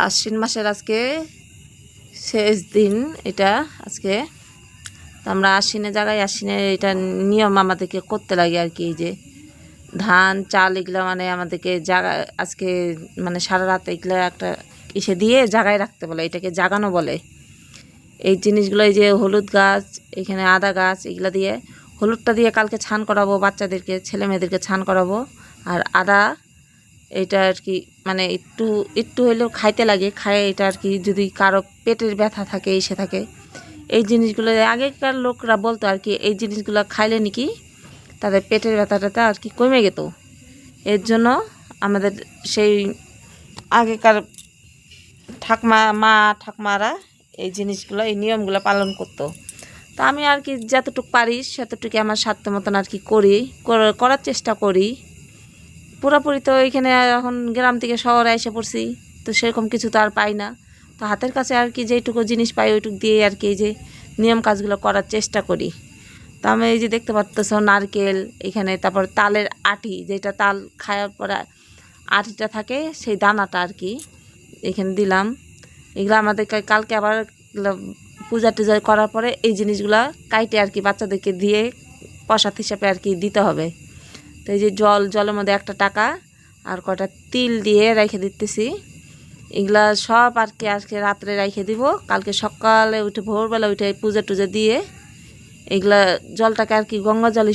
আশ্বিন মাসের আজকে শেষ দিন এটা আজকে। তো আমরা আশ্বিনে জায়গায় আশ্বিনের এটা নিয়ম আমাদেরকে করতে লাগে আর কি যে ধান, চাল এগুলো মানে আমাদেরকে জাগা, আজকে মানে সারা রাত এগুলো একটা ইসে দিয়ে জাগায় রাখতে বলে, এটাকে জাগানো বলে। এই জিনিসগুলো এই যে হলুদ গাছ, এখানে আদা গাছ এগুলো দিয়ে, হলুদটা দিয়ে কালকে ছান করাবো, বাচ্চাদেরকে ছেলে মেয়েদেরকে ছান করাবো, আর আদা এটা আর কি মানে একটু একটু হলেও খাইতে লাগে, খায় এটা আর কি যদি কারও পেটের ব্যথা থাকে, এসে থাকে। এই জিনিসগুলো, আগেকার লোকরা বলতো আর কি, এই জিনিসগুলো খাইলে নাকি তাদের পেটের ব্যথাটাতে আর কি কমে যেত এর জন্য আমাদের সেই আগেকার ঠাকমা, মা ঠাকমারা এই জিনিসগুলো, এই নিয়মগুলো পালন করতো। তো আমি আর কি যতটুকু পারি সেতটুকু আমার সাধ্য মতন আর কি কর- করার চেষ্টা করি। পুরোপুরি তো এখানে এখন গ্রাম থেকে শহরে এসে পড়ছি, তো সেরকম কিছু তো আর পাই না। তো হাতের কাছে আর কি যেটুকু জিনিস পাই ওইটুকু দিয়ে আর কি যে নিয়ম কাজগুলো করার চেষ্টা করি। তো আমি এই যে দেখতে পাচ্ছ নারকেল, এখানে তারপর তালের আটি, যেটা তাল খাওয়ার পরে আটিটা থাকে, সেই দানাটা আর কি এখানে দিলাম। এগুলো আমাদের কালকে আবার পূজা টুজা করার পরে এই জিনিসগুলো কাইটে আর কি বাচ্চাদেরকে দিয়ে প্রসাদ হিসাবে আর কি দিতে হবে। তো এই যে জল, জলের মধ্যে একটা টাকা আর কটা তিল দিয়ে রেখে দিতেছি। এগুলা সব আর কি আজকে রাত্রে রেখে দিব। কালকে সকালে উঠে ভোরবেলা উঠে পূজা টুজা দিয়ে এগুলা জলটাকে আর কি গঙ্গা জল